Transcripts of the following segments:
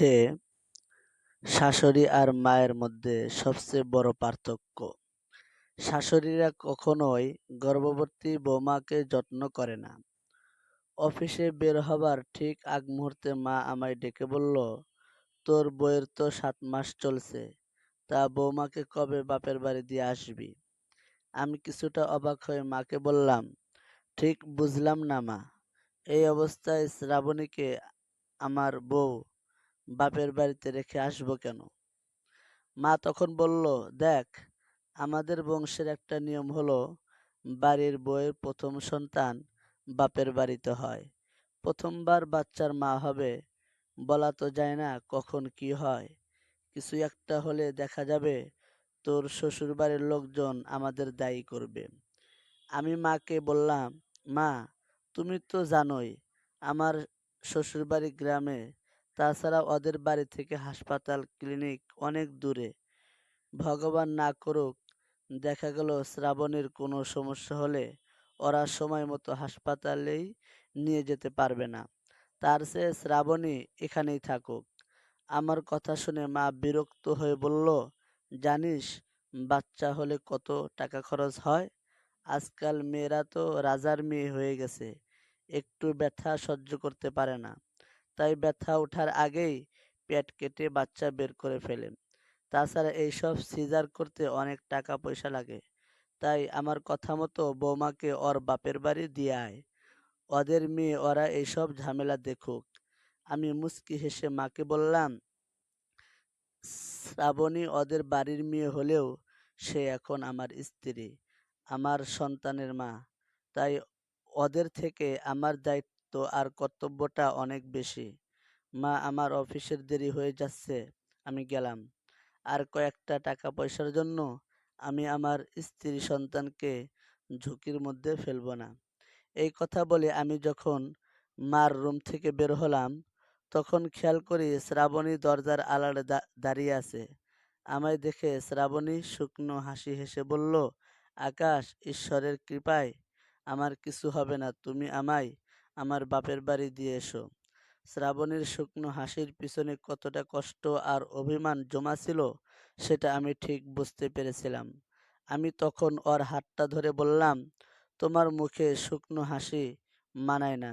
হচ্ছে শাশুড়ি আর মায়ের মধ্যে সবচেয়ে বড় পার্থক্য। শাশুড়িরা কখনোই গর্ভবতী বৌমাকে যত্ন করে না। অফিসে বের হবার ঠিক আগ মুহূর্তে মা আমায় ডেকে বলল, তোর বইয়ের তো সাত মাস চলছে, তা বৌমাকে কবে বাপের বাড়ি দিয়ে আসবি? আমি কিছুটা অবাক হয়ে মাকে বললাম, ঠিক বুঝলাম না মা, এই অবস্থায় শ্রাবণীকে আমার বউ বাপের বাড়িতে রেখে আসব কেন? মা তখন বলল, দেখ, আমাদের বংশের একটা নিয়ম হলো, বাড়ির বউয়ের প্রথম সন্তান বাপের বাড়িতে হয়। প্রথমবার বাচ্চার মা হবে, বলা তো যায় না কখন কি হয়। কিছু একটা হলে দেখা যাবে, তোর শ্বশুর বাড়ির লোকজন আমাদের দায়ী করবে। আমি মাকে বললাম, মা, তুমি তো জানোই, আমার শ্বশুরবাড়ি গ্রামে তাছাড়া ওদের বাড়ি থেকে হাসপাতাল, ক্লিনিক অনেক দূরে। ভগবান না করুক, দেখা গেল শ্রাবণের কোনো সমস্যা হলে ওরা সময় মতো হাসপাতালেই নিয়ে যেতে পারবে না। তার সে শ্রাবণী এখানেই থাকুক। আমার কথা শুনে মা বিরক্ত হয়ে বলল, জানিস, বাচ্চা হলে কত টাকা খরচ হয়? আজকাল মেয়েরা তো রাজার মেয়ে হয়ে গেছে, একটু ব্যথা সহ্য করতে পারে না। তাই ব্যথা ওঠার আগেই পেট কেটে বাচ্চা বের করে ফেলে তাছাড়া এইসব সিজার করতে অনেক টাকা পয়সা লাগে। তাই আমার কথা মতো বৌমাকে ওর বাপের বাড়ি দিয়ে আয়। ওদের মেয়ে ওরা এইসব ঝামেলা দেখুক। আমি মুচকি হেসে মাকে বললাম, শ্রাবণী ওদের বাড়ির মেয়ে হলেও সে এখন আমার স্ত্রী, আমার সন্তানের মা। তাই ওদের থেকে আমার দায়িত্ব আর কর্তব্যটা অনেক বেশি। মা, আমার অফিসের দেরি হয়ে যাচ্ছে, আমি গেলাম। আর কয়েকটা টাকা পয়সার জন্য আমি আমার স্ত্রী সন্তানকে ঝুঁকির মধ্যে ফেলব না। এই কথা বলে আমি যখন মার রুম থেকে বের হলাম, তখন খেয়াল করি শ্রাবণী দরজার আড়ালে দাঁড়িয়ে আছে। আমায় দেখে শ্রাবণী শুকনো হাসি হেসে বলল, আকাশ, ঈশ্বরের কৃপায় আমার কিছু হবে না, তুমি আমায় আমার বাপের বাড়ি দিয়ে এসো। শ্রাবণীর শুকনো হাসির পিছনে কতটা কষ্ট আর অভিমান জমা ছিল সেটা আমি ঠিক বুঝতে পেরেছিলাম। আমি তখন ওর হাতটা ধরে বললাম, তোমার মুখে শুকনো হাসি মানায় না।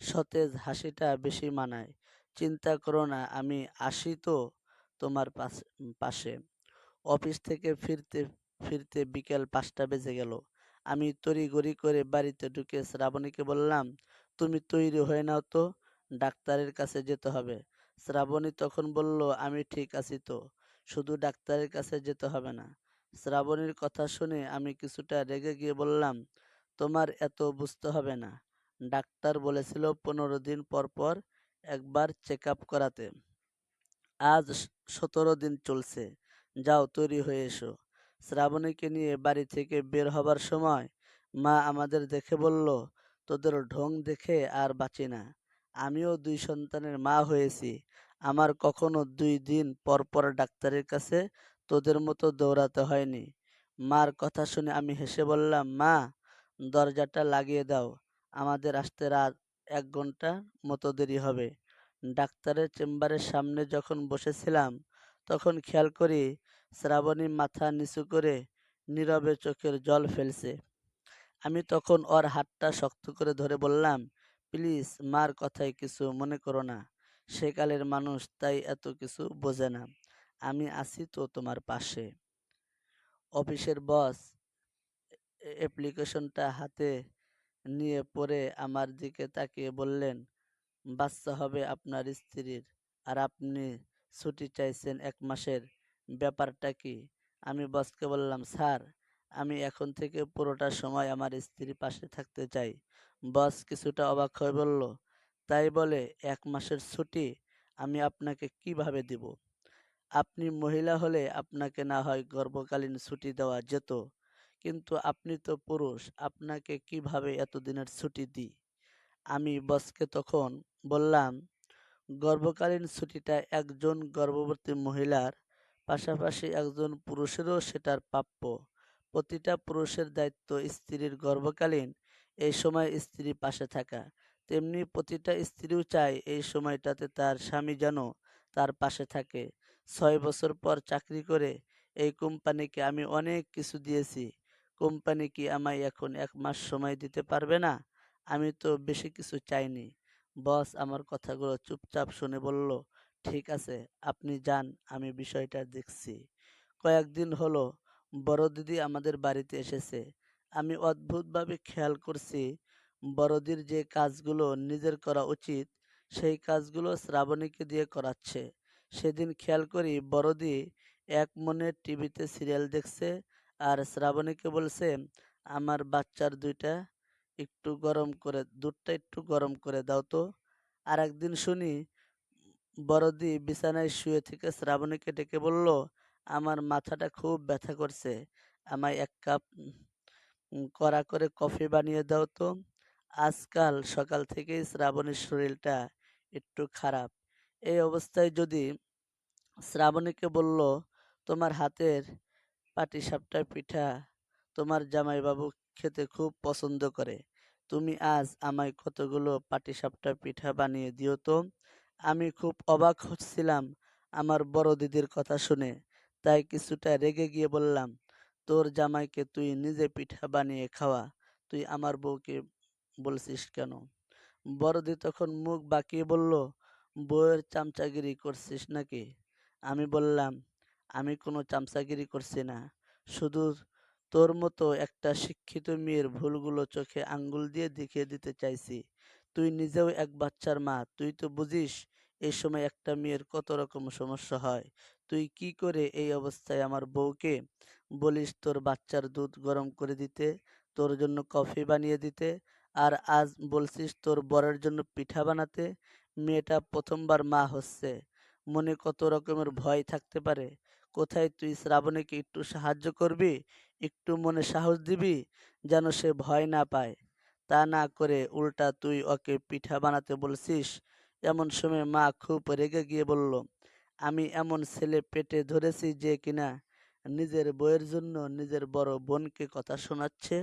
সতেজ হাসিটা বেশি মানায়। চিন্তা করো না, আমি আসি তো তোমার পাশে। অফিস থেকে ফিরতে ফিরতে বিকেল পাঁচটা বেজে গেল। আমি তড়িঘড়ি করে বাড়িতে ঢুকে শ্রাবণীকে বললাম তুমি তৈরি হয়ে নাও তো, ডাক্তারের কাছে যেতে হবে। শ্রাবণী তখন বলল, আমি ঠিক আছি তো, শুধু ডাক্তারের কাছে যেতে হবে না। শ্রাবণীর কথা শুনে আমি কিছুটা রেগে গিয়ে বললাম, তোমার এত বুঝতে হবে না। ডাক্তার বলেছিল, পনেরো দিন পর পর একবার চেক আপ করাতে। আজ সতেরো দিন চলছে। যাও তৈরি হয়ে এসো। শ্রাবণীকে নিয়ে বাড়ি থেকে বের হবার সময় মা আমাদের দেখে বলল তোদের ঢং দেখে আর বাঁচি না। আমিও দুই সন্তানের মা হয়েছি। আমার কখনো দুই দিন পর পর ডাক্তারের কাছে তোদের মতো দৌড়াতে হয়নি। মার কথা শুনে আমি হেসে বললাম, মা, দরজাটা লাগিয়ে দাও। আমাদের আসতে রাত এক ঘণ্টা মতো দেরি হবে। ডাক্তারের চেম্বারের সামনে যখন বসেছিলাম, তখন খেয়াল করি শ্রাবণী মাথা নিচু করে নীরবে চোখের জল ফেলছে। আমি তখন ওর হাতটা শক্ত করে ধরে বললাম, প্লিজ মার কথায় কিছু মনে করো না। সেকালের মানুষ তাই এত কিছু বোঝে না। আমি আছি তো তোমার পাশে। অফিসের বস অ্যাপ্লিকেশনটা হাতে নিয়ে পড়ে আমার দিকে তাকিয়ে বললেন, বাচ্চা হবে আপনার স্ত্রীর। আর আপনি ছুটি চাইছেন এক মাসের। ব্যাপারটা কি? আমি বসকে বললাম, স্যার আমি এখন থেকে পুরোটা সময় আমার স্ত্রীর পাশে থাকতে চাই। বস কিছুটা অবাক হয়ে বলল, তাই বলে এক মাসের ছুটি আমি আপনাকে কীভাবে দিব? আপনি মহিলা হলে আপনাকে না হয় গর্ভকালীন ছুটি দেওয়া যেত, কিন্তু আপনি তো পুরুষ, আপনাকে কীভাবে এতদিনের ছুটি দিই? আমি বসকে তখন বললাম, গর্ভকালীন ছুটিটা একজন গর্ভবতী মহিলার পাশাপাশি একজন পুরুষেরও সেটার প্রাপ্য। প্রতিটা পুরুষের দায়িত্ব স্ত্রীর গর্ভকালীন এই সময় স্ত্রীর পাশে থাকা তেমনি প্রতিটা স্ত্রীও চায় এই সময়টাতে তার স্বামী যেন তার পাশে থাকে। ছয় বছর পর চাকরি করে এই কোম্পানিকে আমি অনেক কিছু দিয়েছি। কোম্পানি কি আমায় এখন এক মাস সময় দিতে পারবে না? আমি তো বেশি কিছু চাইনি। বস আমার কথাগুলো চুপচাপ শুনে বলল, "ঠিক আছে, আপনি যান, আমি বিষয়টা দেখছি।" কয়েকদিন হলো বড় দিদি আমাদের বাড়িতে এসেছে। আমি অদ্ভুতভাবে খেয়াল করছি, বড়দির যে কাজগুলো নিজের করা উচিত, সেই কাজগুলো শ্রাবণীকে দিয়ে করাচ্ছে। সেদিন খেয়াল করি বড়দি একমনে টিভিতে সিরিয়াল দেখছে আর শ্রাবণীকে বলছে, "আমার বাচ্চার দুইটা একটু গরম করে দুধটা একটু গরম করে দাও তো।" আরেকদিন শুনি বড়দি বিছানায় শুয়ে থেকে শ্রাবণীকে ডেকে বলল, "আমার মাথাটা খুব ব্যথা করছে। আমায় এক কাপ কড়া করে কফি বানিয়ে দাও তো।" আজকাল সকাল থেকেই শ্রাবণীর শরীরটা একটু খারাপ। এই অবস্থায় যদি শ্রাবণীকে বলল, "তোমার হাতের পাটিসাপটা পিঠা তোমার জামাইবাবু খেতে খুব পছন্দ করে। তুমি আজ আমায় কতগুলো পাটিসাপটা পিঠা বানিয়ে দিও তো।" আমি খুব অবাক হচ্ছিলাম আমার বড় দিদির কথা শুনে। তাই কিছুটা রেগে গিয়ে বললাম, "তোর জামাইকে তুই নিজে পিঠা বানিয়ে খাওয়া। তুই আমার বউকে বলছিস কেন?" বড়দি তখন মুখ বাঁকিয়ে বলল, "বউয়ের চামচাগিরি করছিস নাকি?" আমি বললাম, "আমি কোনো চামচাগিরি করছি না। শুধু তোর মতো একটা শিক্ষিত মেয়ের ভুলগুলো চোখে আঙ্গুল দিয়ে দেখিয়ে দিতে চাইছি। তুই নিজেও এক বাচ্চার মা। তুই তো বুঝিস এই সময় একটা মেয়ের কত রকম সমস্যা হয়। তুই কি করে এই অবস্থায় আমার বউকে বলিস তোর বাচ্চার দুধ গরম করে দিতে, তোর জন্য কফি বানিয়ে দিতে, আর আজ বলছিস তোর বরের জন্য পিঠা বানাতে? মেয়েটা প্রথমবার মা হচ্ছে। মনে কত রকমের ভয় থাকতে পারে। কোথায় তুই শ্রাবণীকে একটু সাহায্য করবি, একটু মনে সাহস দিবি, যেন সে ভয় না পায়। তা না করে উল্টা তুই ওকে পিঠা বানাতে বলছিস।" এমন সময় মা খুব রেগে গিয়ে বলল, "আমি এমন ছেলে পেটে ধরেছি যে কিনা নিজের বউয়ের জন্য নিজের বড় বোনকে কথা শোনাচ্ছে।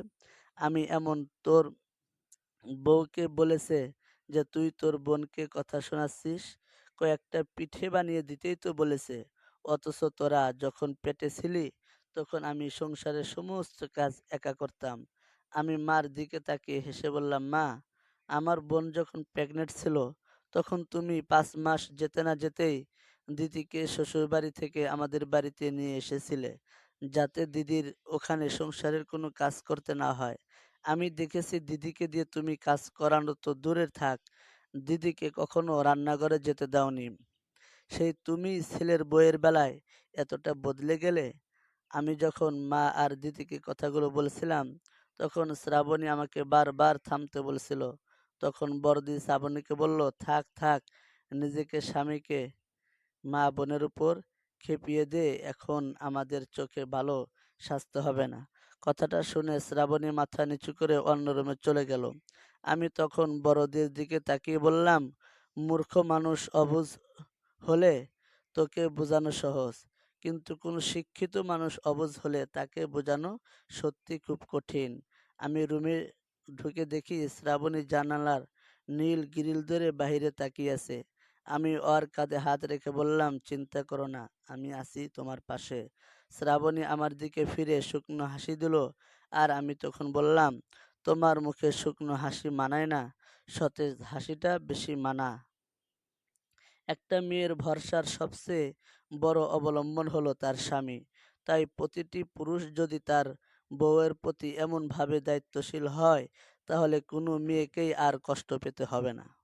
আমি এমন তোর বউকে বলেছে যে তুই তোর বোনকে কথা শোনাচ্ছিস? কয়েকটা পিঠে বানিয়ে দিতেই তো বলেছে। অথচ তোরা যখন পেটে ছিলি তখন আমি সংসারের সমস্ত কাজ একা করতাম।" আমি মার দিকে তাকিয়ে হেসে বললাম, "মা, আমার বোন যখন প্রেগনেন্ট ছিল তখন তুমি পাঁচ মাস যেতে না যেতেই দিদিকে শ্বশুরবাড়ি থেকে আমাদের বাড়িতে নিয়ে এসেছিলে, যাতে দিদির ওখানে সংসারের কোনো কাজ করতে না হয়। আমি দেখেছি দিদিকে দিয়ে তুমি কাজ করানো তো দূরের থাক, দিদিকে কখনো রান্নাঘরে যেতে দাওনি। সেই তুমি ছেলের বউয়ের বেলায় এতটা বদলে গেলে?" আমি যখন মা আর দিদিকে কথাগুলো বলছিলাম তখন শ্রাবণী আমাকে বারবার থামতে বলছিল। তখন বড়দি শ্রাবণীকে বলল, "থাক, থাক, নিজেকে স্বামীকে মা-বোনের উপর খেপিয়ে দে, এখন আমাদের চোখে ভালো সাজতে হবে না।" কথাটা শুনে শ্রাবণী মাথা নিচু করে অন্য রুমে চলে গেল। আমি তখন বড়দের দিকে তাকিয়ে বললাম, "মূর্খ মানুষ অবুঝ হলে তোকে বোঝানো সহজ, কিন্তু কোনো শিক্ষিত মানুষ অবুঝ হলে তাকে বোঝানো সত্যি খুব কঠিন।" আমি রুমে ঢুকে দেখি শ্রাবণী জানালার নীল গ্রিল ধরে বাহিরে তাকিয়ে আছে। আমি ওর কাঁধে হাত রেখে বললাম, "চিন্তা করো না, আমি আছি তোমার পাশে।" শ্রাবণী আমার দিকে ফিরে শুকনো হাসি দিল আর আমি তখন বললাম, "তোমার মুখে শুকনো হাসি মানায় না, সতেজ হাসিটা বেশি মানা।" একটা মেয়ের ভরসার সবচেয়ে বড় অবলম্বন হলো তার স্বামী। তাই প্রতিটি পুরুষ যদি তার বউয়ের প্রতি এমনভাবে দায়িত্বশীল হয়, তাহলে কোনো মেয়েকেই আর কষ্ট পেতে হবে না।